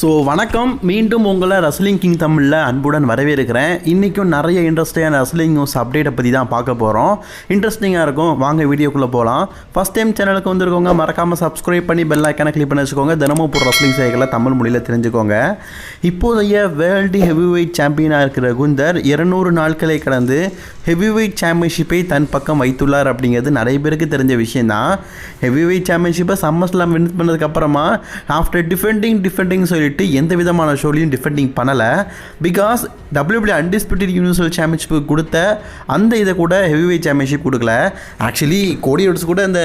So வணக்கம். மீண்டும் உங்களை ரஸ்லிங் கிங் தமிழில் அன்புடன் வரவேற்கிறேன். இன்றைக்கும் நிறைய இன்ட்ரெஸ்டிங்கான ரஸ்லிங் நியூஸ் அப்டேட்டை பற்றி தான் பார்க்க போகிறோம் இன்ட்ரெஸ்டிங்காக இருக்கும். வாங்க வீடியோக்குள்ளே போகலாம் ஃபஸ்ட் டைம் சேனலுக்கு வந்திருக்கவங்க மறக்காமல் சப்ஸ்கிரைப் பண்ணி பெல் ஐக்கனை கிளிக் பண்ணி வச்சுக்கோங்க. தினமும் போகிற ரஸ்லிங் செய்களை தமிழ் மொழியில் தெரிஞ்சுக்கோங்க. இப்போதைய வேர்ல்டு ஹெவி வெயிட் சாம்பியனாக இருக்கிற குந்தர் இருநூறு நாட்களை கடந்து ஹெவி வெயிட் சாம்பியன்ஷிப்பை தன் பக்கம் வைத்துள்ளார் அப்படிங்கிறது நிறைய பேருக்கு தெரிஞ்ச விஷயம் தான் ஹெவி வெயிட் சாம்பியன்ஷிப்பை சம்மர்ஸ்லாம் வின் பண்ணதுக்கப்புறமா ஆஃப்டர் டிஃபெண்டிங் டிஃபெண்டிங் சொல்லிட்டு எந்த விதமான ஷோலையும் டிஃபெண்டிங் பண்ணலை. Because WWE undisputed universal championship கொடுத்த அந்த இதை கூட ஹெவி வெயிட் சாம்பியன்ஷிப் கொடுக்கல. ஆக்சுவலி கோடி ரோட்ஸ் கூட இந்த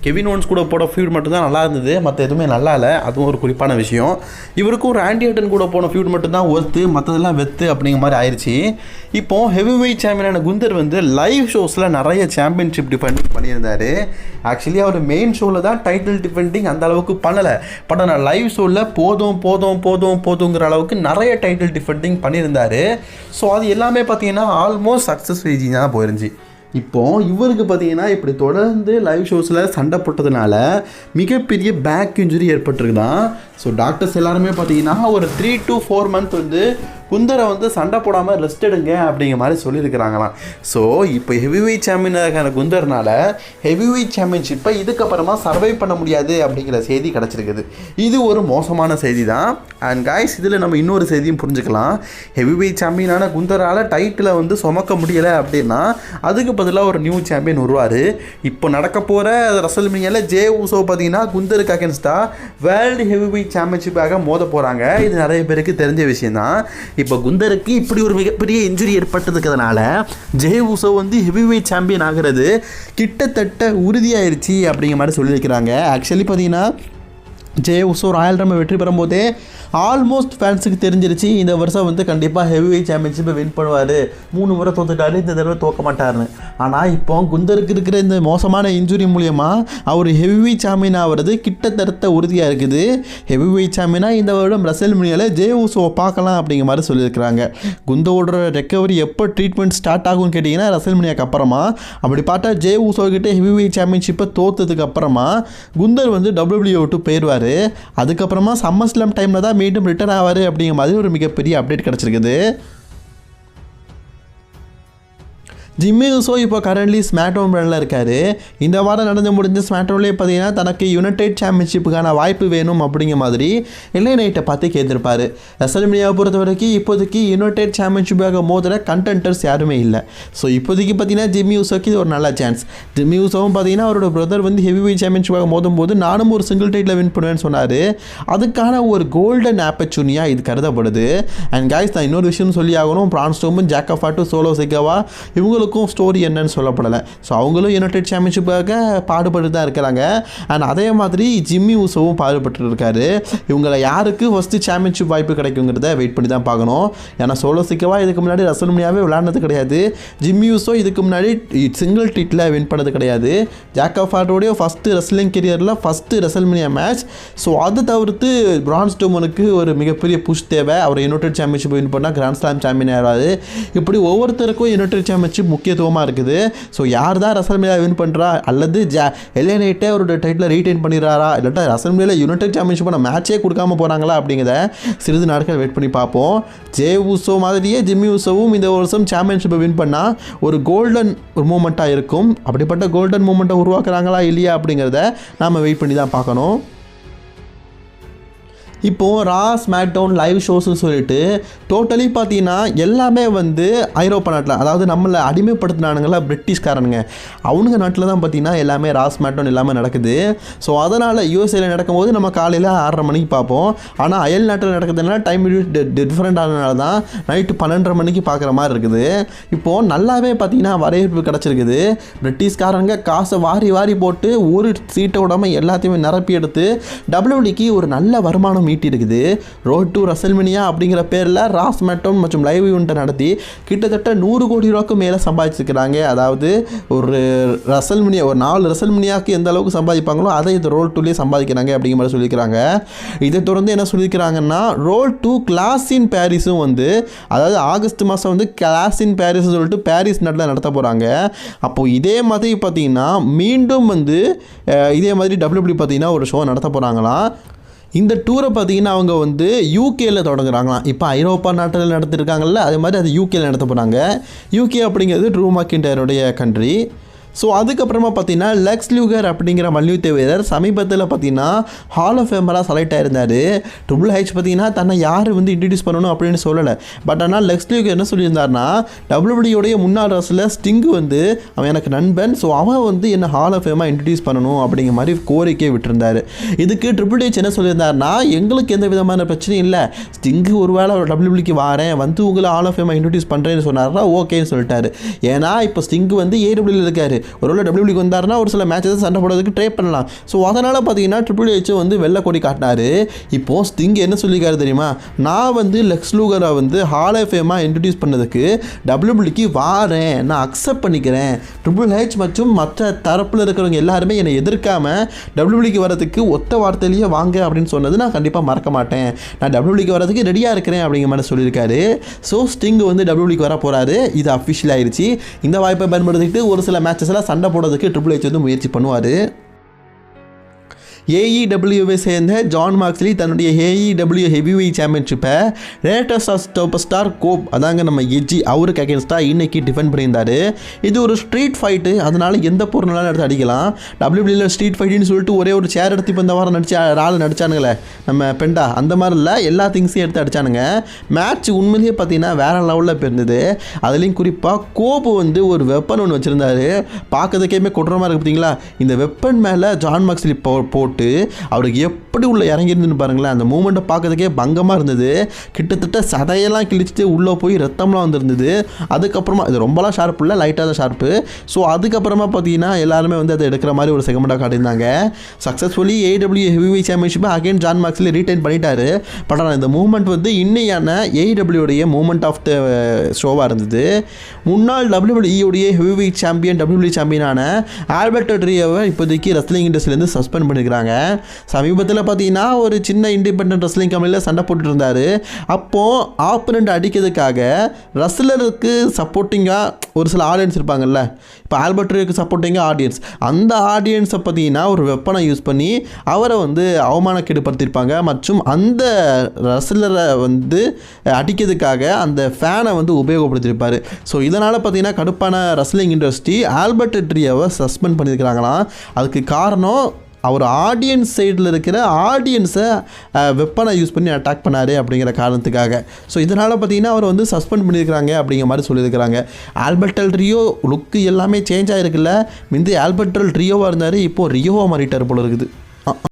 கெவின் ஓன்ஸ் கூட போட ஃபியூட் மட்டும்தான் நல்லா இருந்தது. மற்ற எதுவுமே நல்லா இல்லை. அதுவும் ஒரு குறிப்பான விஷயம். இவருக்கும் ராண்டி ஹட்டன் கூட போன ஃபியூட் மட்டும்தான் ஒர்த்து மற்றதெல்லாம் வெத்து அப்படிங்கிற மாதிரி ஆயிடுச்சு இப்போது ஹெவி வெயிட் சாம்பியனான குந்தர் வந்து லைவ் ஷோஸில் நிறைய சாம்பியன்ஷிப் டிஃபெண்ட் பண்ணியிருந்தாரு. ஆக்சுவலி அவர் மெயின் ஷோவில் தான் டைட்டில் டிஃபெண்டிங் அந்த அளவுக்கு பண்ணலை. பட் ஆனால் லைவ் ஷோவில் போதும் போதும் போதும் போதுங்கிற அளவுக்கு நிறைய டைட்டில் டிஃபெண்டிங் பண்ணியிருந்தார். ஸோ அது எல்லாமே பார்த்தீங்கன்னா ஆல்மோஸ்ட் சக்ஸஸ் ரீஜிங் தான் போயிருந்துச்சு. இப்போது இவருக்கு பார்த்தீங்கன்னா இப்படி தொடர்ந்து லைவ் ஷோஸில் சண்டை போட்டதுனால மிகப்பெரிய பேக் இன்ஜுரி ஏற்பட்டிருக்குதான். ஸோ டாக்டர்ஸ் எல்லாருமே பார்த்தீங்கன்னா ஒரு த்ரீ டு ஃபோர் மந்த் வந்து குந்தரை வந்து சண்டை போடாமல் ரெஸ்ட் எடுங்க அப்படிங்கிற மாதிரி சொல்லியிருக்கிறாங்களாம். ஸோ இப்போ ஹெவி வெயிட் சாம்பியனாக குந்தர்னால ஹெவி வெயிட் சாம்பியன்ஷிப்பை இதுக்கப்புறமா சர்வை பண்ண முடியாது அப்படிங்கிற செய்தி கிடச்சிருக்குது. இது ஒரு மோசமான செய்தி தான் அண்ட் காய்ஸ் இதில் நம்ம இன்னொரு செய்தியும் புரிஞ்சுக்கலாம். ஹெவி வெயிட் சாம்பியனான குந்தரால் டைட்டில் வந்து சுமக்க முடியலை அப்படின்னா அதுக்கு பதிலாக ஒரு நியூ சாம்பியன் வருவார் இப்போ நடக்க போகிற ரசல் மீனியாவில் ஜே ஊசோ பார்த்தீங்கன்னா குந்தருக்கு அகேன்ஸ்டாக வேர்ல்டு ஹெவி வெயிட் சாம்பியன்ஷிப்பாக மோத போகிறாங்க இது நிறைய பேருக்கு தெரிஞ்ச விஷயம் தான் இப்போ குந்தருக்கு இப்படி ஒரு மிகப்பெரிய இன்ஜுரி ஏற்பட்டதுக்கிறதுனால ஜெய் உசோ வந்து ஹெவி வெயிட் சாம்பியன் ஆகிறது கிட்டத்தட்ட உறுதியாயிருச்சு அப்படிங்கிற மாதிரி சொல்லியிருக்கிறாங்க. ஆக்சுவலி பார்த்தீங்கன்னா ஜே உசோ ராயல் ரம்ம வெற்றி பெறும்போதே ஆல்மோஸ்ட் ஃபேன்ஸுக்கு தெரிஞ்சிருச்சு. இந்த வருஷம் வந்து கண்டிப்பாக ஹெவி வெயிட் சாம்பியன்ஷிப்பை வின் பண்ணுவார். மூணு முறை தோத்துட்டாரு இந்த தடவை தோக்க மாட்டார்னு ஆனால் இப்போ குந்தருக்கு இருக்கிற இந்த மோசமான இன்ஜுரி மூலியமாக அவர் ஹெவி வெயிட் சாம்பியன் ஆகிறது கிட்டத்தட்ட உறுதியாக இருக்குது. ஹெவி வெயிட் சாம்பியனாக இந்த வருடம் ரசல் முனியால் ஜே உசோவை பார்க்கலாம் அப்படிங்கிற மாதிரி சொல்லியிருக்கிறாங்க. குந்தோட ரெக்கவரி எப்போ ட்ரீட்மெண்ட் ஸ்டார்ட் ஆகும்னு கேட்டிங்கன்னா ரசல் முனியாக்கு அப்புறமா. அப்படி பார்த்தா ஜே உசோ கிட்டே ஹெவி வெயிட் சாம்பியன்ஷிப்பை தோத்ததுக்கு அப்புறமா குந்தர் வந்து டபிள்யூபிள்யூ விட்டு போயிடுவார் அதுக்கப்புறமா சம்மர் ஸ்லாம் டைமில் தான் மீண்டும் ரிட்டர்ன் ஆவார் அப்படிங்கிற மாதிரி ஒரு மிகப்பெரிய அப்டேட் கிடச்சிருக்குது. ஜிம்மி உசோ இப்போ கரண்ட்லி ஸ்மாக்டவுன் பிராண்டில் இருக்கார். இந்த வாரம் நடந்து முடிஞ்ச ஸ்மாக்டவுன்லேயே பார்த்தீங்கன்னா தனக்கு யுனைடெட் சாம்பியன்ஷிப்புக்கான வாய்ப்பு வேணும் அப்படிங்கிற மாதிரி இல்லை நைட்டை பார்த்து கேட்டிருப்பார். ரசல்மினியாவை பொறுத்த வரைக்கும் இப்போதைக்கு யுனைடெட் சாம்பியன்ஷிப்பாக மோதுகிற கண்டென்டர்ஸ் யாருமே இல்லை. ஸோ இப்போதைக்கு பார்த்தீங்கன்னா ஜிம்மி உசோக்கு இது ஒரு நல்ல சான்ஸ் ஜிம்மி உசோவும் பார்த்தீங்கன்னா அவரோட பிரதர் வந்து ஹெவி வெயிட் சாம்பியன்ஷிப்பாக மோதும் போது நானும் ஒரு சிங்கிள் டைட்டில் வின் பண்ணுவேன்னு சொன்னார். அதுக்கான ஒரு கோல்டன் ஆப்பர்ச்சுனியாக இது கருதப்படுது. அண்ட் காய்ஸ் நான் இன்னொரு விஷயம் சொல்லி ஆகணும். பிரான்ஸ்டோமும் ஜாக்கஃபாட்டும் சோலோ சிக்கவா அவங்களுக்கும் ஸ்டோரி என்னன்னு சொல்லப்படலை. ஸோ அவங்களும் யுனைடெட் சாம்பியன்ஷிப்பாக பாடுபட்டு தான் இருக்கிறாங்க. அண்ட் அதே மாதிரி ஜிம்மி ஊசோவும் பாடுபட்டு இருக்காரு. இவங்களை யாருக்கு ஃபஸ்ட்டு சாம்பியன்ஷிப் வாய்ப்பு கிடைக்குங்கிறத வெயிட் பண்ணி தான் பார்க்கணும். ஏன்னா சோலோ சிக்கவா இதுக்கு முன்னாடி ரசல்முனியாவே விளையாடுனது கிடையாது. ஜிம்மி ஊசோ இதுக்கு முன்னாடி சிங்கிள் டீட்டில் வின் பண்ணது கிடையாது. ஜாக்கஃபாட்டோடைய ஃபஸ்ட்டு ரெஸ்லிங் கெரியரில் ஃபஸ்ட்டு ரெசல்மினியா மேட்ச் ஸோ அதை தவிர்த்து பிரான்ஸ் ஸ்டோமனுக்கு ஒரு மிகப்பெரிய புஷ் தேவை. அவர் யுனைடெட் சாம்பியன்ஷிப் வின் பண்ணால் கிராண்ட் ஸ்லாம் சாம்பியன் ஆகிறாரு இப்படி ஒவ்வொருத்தருக்கும் யுனைடெட் சாம்பியன்ஷிப் முக்கியத்துவமாக இருக்குது. ஸோ யார் தான் ரசல்மேலா வின் பண்ணுறா அல்லது ஜா எல்ஏனைட்டே அவரோட டைட்டில் ரீடைன் பண்ணிடுறாரா? இல்லாட்டா ரசல்மேலா யுனைடெட் சாம்பியன்ஷிப்பை மேட்சே கொடுக்காம போகிறாங்களா அப்படிங்கிறத சிறிது நாட்கள் வெயிட் பண்ணி பார்ப்போம். ஜே உசோ மாதிரியே ஜிம்மி உசோவும் இந்த வருஷம் சாம்பியன்ஷிப்பை வின் பண்ணால் ஒரு கோல்டன் ஒரு மூமெண்ட்டாக இருக்கும். அப்படிப்பட்ட கோல்டன் மூமெண்ட்டை உருவாக்குறாங்களா இல்லையா அப்படிங்கிறத நாம் வெயிட் பண்ணி தான் பார்க்கணும். இப்போது ரா ஸ்மாக்டவுன் லைவ் ஷோஸ்னு சொல்லிட்டு டோட்டலி பார்த்தீங்கன்னா எல்லாமே வந்து ஐரோப்பா நாட்டில் அதாவது நம்மளை அடிமைப்படுத்தினானுங்களா பிரிட்டிஷ்காரனுங்க. அவனுங்க நாட்டில் தான் பார்த்தீங்கன்னா எல்லாமே ரா மேட்டோன் எல்லாமே நடக்குது. ஸோ அதனால் யூஎஸ்ஏல நடக்கும்போது நம்ம காலையில் ஆறரை மணிக்கு பார்ப்போம் ஆனால் அயல் நாட்டில் நடக்கிறதுனால டைம் டிஃப்ரெண்ட் ஆனதுனால தான் நைட்டு பன்னெண்டரை மணிக்கு பார்க்குற மாதிரி இருக்குது. இப்போது நல்லாவே பார்த்தீங்கன்னா வரவேற்பு கிடச்சிருக்குது. பிரிட்டிஷ்காரங்க காசை வாரி வாரி போட்டு ஒரு சீட்டை விடாமல் எல்லாத்தையுமே நிரப்பி எடுத்து டபிள்யூடிக்கு ஒரு நல்ல வருமானம் ஈட்டி ரோட் டு ரசல்மினியா அப்படிங்கிற பேரில் ராஸ் மேட்டம் மற்றும் லைவ் யூனிட்டை நடத்தி கிட்டத்தட்ட நூறு கோடி ரூபாய்க்கு மேலே சம்பாதிச்சிருக்கிறாங்க. அதாவது ஒரு ரசல்மினியா ஒரு நாலு ரசல்மினியாவுக்கு எந்த அளவுக்கு சம்பாதிப்பாங்களோ அதை இந்த ரோல் டூலேயே சம்பாதிக்கிறாங்க அப்படிங்கிற மாதிரி சொல்லியிருக்கிறாங்க. இதை தொடர்ந்து என்ன சொல்லியிருக்கிறாங்கன்னா ரோல் டூ கிளாஸ் இன் பாரிஸும் வந்து அதாவது ஆகஸ்ட் மாதம் வந்து கிளாஸ் இன் பாரிஸ் சொல்லிட்டு பாரிஸ் நாட்டில் நடத்த போகிறாங்க அப்போது இதே மாதிரி பார்த்தீங்கன்னா மீண்டும் வந்து இதே மாதிரி டபிள்யூபிள்யூ பார்த்தீங்கன்னா ஒரு ஷோ நடத்த போகிறாங்களாம் இந்த டூரை பார்த்தீங்கன்னா அவங்க வந்து யூகேல தொடங்குறாங்களாம். இப்போ ஐரோப்பா நாட்டில் நடத்திருக்காங்கல்ல அதே மாதிரி அது யூகேல நடத்த போகிறாங்க யூகே அப்படிங்கிறது ட்ரூ மாக்கிண்டருடைய கண்ட்ரி ஸோ அதுக்கப்புறமா பார்த்தீங்கன்னா லெக்ஸ் லியூகர் அப்படிங்கிற மல்யுத்த வீரர் சமீபத்தில் பார்த்தீங்கன்னா ஹால் ஆஃப் ஃபேமராக செலக்ட் ஆயிருந்தார். ட்ரிபிள் ஹெச் பார்த்தீங்கன்னா தன்னை யார் வந்து இன்ட்ரடியூஸ் பண்ணணும் அப்படின்னு சொல்லலை. பட் ஆனால் லெக்ஸ் லியூகர் என்ன சொல்லியிருந்தாருன்னா டபிள்யூபிடியோடைய முன்னாள் அரசில் ஸ்டிங்கு வந்து அவன் எனக்கு நண்பன் ஸோ அவன் வந்து என்ன ஹால் ஆஃப் ஃபேமாக இன்ட்ரடியூஸ் பண்ணணும் அப்படிங்கிற மாதிரி கோரிக்கை விட்டுருந்தார். இதுக்கு ட்ரிபிள் ஹெச் என்ன சொல்லியிருந்தாருன்னா எங்களுக்கு எந்த விதமான பிரச்சனையும் இல்லை. ஸ்டிங்கு ஒருவேளை டபிள்யூபிடிக்கு வாரேன் வந்து உங்களை ஹால் ஆஃப் ஃபேமாக இன்ட்ரடியூஸ் பண்ணுறேன்னு சொன்னார்னா ஓகேன்னு சொல்லிட்டாரு. ஏன்னா இப்போ ஸ்டிங்கு வந்து ஏடபிள்யூல இருக்காரு. ஒருவேளை டபிள்யூபிக்கு வந்தாருன்னா ஒரு சில மேட்சஸ் சண்டை போடுறதுக்கு ட்ரை பண்ணலாம். ஸோ அதனால் பார்த்தீங்கன்னா ட்ரிபிள் ஹெச் வந்து வெள்ளை கொடி காட்டினாரு. இப்போ ஸ்டிங் என்ன சொல்லியிருக்காரு தெரியுமா? நான் வந்து லெக்ஸ் லூகரை வந்து ஹால் ஆஃப் ஃபேமாக இன்ட்ரடியூஸ் பண்ணதுக்கு டபிள்யூபிக்கு வாரேன். நான் அக்செப்ட் பண்ணிக்கிறேன். ட்ரிபிள் ஹெச் மற்றும் மற்ற தரப்பில் இருக்கிறவங்க எல்லாருமே என்னை எதிர்க்காமல் டபிள்யூபிக்கு வரதுக்கு ஒத்த வார்த்தையிலேயே வாங்க அப்படின்னு சொன்னது நான் கண்டிப்பாக மறக்க மாட்டேன். நான் டபிள்யூபிக்கு வரதுக்கு ரெடியாக இருக்கிறேன் அப்படிங்கிற மாதிரி சொல்லியிருக்காரு. ஸோ ஸ்டிங் வந்து டபிள்யூபிக்கு வர போகிறாரு இது அஃபிஷியல் ஆயிடுச்சு இந்த வாய்ப்பை பயன்படுத்திட்டு ஒரு சில மேட்சஸ் சண்டை போடுறதுக்கு ட்ரிபிள் ஹெச் வந்து முயற்சி பண்ணுவார். ஏஇடபிள்யூவை சேர்ந்த ஜான் மார்க்ஸ்லி தன்னுடைய ஏஇடபிள்யூ ஹெவிவை சாம்பியன்ஷிப்பை latest of super star Cope அதாங்க நம்ம எஜ்ஜி அவருக்கு அகேன்ஸ்டாக இன்னைக்கு டிஃபெண்ட் பண்ணியிருந்தார். இது ஒரு ஸ்ட்ரீட் ஃபைட்டு அதனால் எந்த பொருளாலும் எடுத்து அடிக்கலாம். டபிள்யூபிள்யூவில் ஸ்ட்ரீட் ஃபைட்டுன்னு சொல்லிட்டு ஒரே ஒரு சேர் எடுத்து இப்போ இந்த வாரம் நடிச்ச ஆள் நடிச்சானுங்களே நம்ம பெண்டா. அந்த மாதிரி இல்லை எல்லா திங்ஸையும் எடுத்து அடிச்சானுங்க. மேட்ச் உண்மையிலேயே பார்த்தீங்கன்னா வேற லெவலில் போயிருந்தது. அதுலேயும் குறிப்பாக கோப்பு வந்து ஒரு வெப்பன் ஒன்று வச்சுருந்தாரு. பார்க்கறதுக்கேமே கொட்டுறமா இருக்குது பார்த்தீங்களா? இந்த வெப்பன் மேலே ஜான் மார்க்ஸ்லி போ போட்டு அவருக்கு எப்படி உள்ள இறங்கியிருந்துன்னு பாருங்களேன். அந்த மூமெண்ட்டை பார்க்கறதுக்கே பங்கமாக இருந்தது. கிட்டத்தட்ட சதையெல்லாம் கிழிச்சிட்டு உள்ளே போய் ரத்தம்லாம் வந்திருந்தது. அதுக்கப்புறமா இது ரொம்பலாம் ஷார்ப் இல்லை லைட்டாக தான் ஷார்ப்பு ஸோ அதுக்கப்புறமா பார்த்தீங்கன்னா எல்லாருமே வந்து அதை எடுக்கிற மாதிரி ஒரு செகமெண்ட்டாக காட்டியிருந்தாங்க. சக்ஸஸ்ஃபுல்லி ஏடபிள்யூ ஹெவி சாம்பியன்ஷிப்பை அகைன் ஜான் மார்க்ஸில் ரீட்டைன் பண்ணிட்டாரு. பட் ஆனால் இந்த மூமெண்ட் வந்து இன்னையான ஏடபிள்யூடைய மூமெண்ட் ஆஃப் த ஷோவாக இருந்தது. முன்னாள் டபிள்யூபிள்யூடைய ஹெவி சாம்பியன் டபிள்யூபிள்யூ சாம்பியனான ஆல்பர்ட் ட்ரியோவை இப்போதைக்கு ரெஸ்லிங் இண்டஸ்ட்ரியிலேருந்து சஸ்பெண்ட் பண்ணியிருக்கிறாங்க. சமீபத்தில் பார்த்தீங்கன்னா ஒரு சின்ன இண்டிபெண்ட் ரெஸ்லிங் கம்பெனியில் சண்டை போட்டுட்டு இருந்தார் அப்போது ஆப்பனண்ட் அடிக்கிறதுக்காக ரஸ்லருக்கு சப்போர்ட்டிங்காக ஒரு சில ஆடியன்ஸ் இருப்பாங்கல்ல. இப்போ ஆல்பர்ட்ருக்கு சப்போர்ட்டிங்காக ஆடியன்ஸ் அந்த ஆடியன்ஸை பார்த்தீங்கன்னா ஒரு வெப்பனை யூஸ் பண்ணி அவரை வந்து அவமானக்கேடுபடுத்தியிருப்பாங்க. மற்றும் அந்த ரஸ்லரை வந்து அடிக்கிறதுக்காக அந்த ஃபேனை வந்து உபயோகப்படுத்தியிருப்பார். ஸோ இதனால் பார்த்தீங்கன்னா கடுப்பான ரஸ்லிங் இண்டஸ்ட்ரி ஆல்பர்ட் ட்ரியோவை சஸ்பெண்ட் பண்ணியிருக்கிறாங்களாம். அதுக்கு காரணம் அவர் ஆடியன்ஸ் சைடில் இருக்கிற ஆடியன்ஸை வெப்பனை யூஸ் பண்ணி அட்டாக் பண்ணார் அப்படிங்கிற காரணத்துக்காக. ஸோ இதனால் பார்த்தீங்கன்னா அவர் வந்து சஸ்பெண்ட் பண்ணியிருக்கிறாங்க அப்படிங்கிற மாதிரி சொல்லியிருக்கிறாங்க. ஆல்பர்டல் ரியோ லுக்கு எல்லாமே சேஞ்ச் ஆகிருக்குல்ல முந்தைய ஆல்பர்டல் ரியோவாக இருந்தார் இப்போது ரியோவாக மாறிட்டார் போல இருக்குது.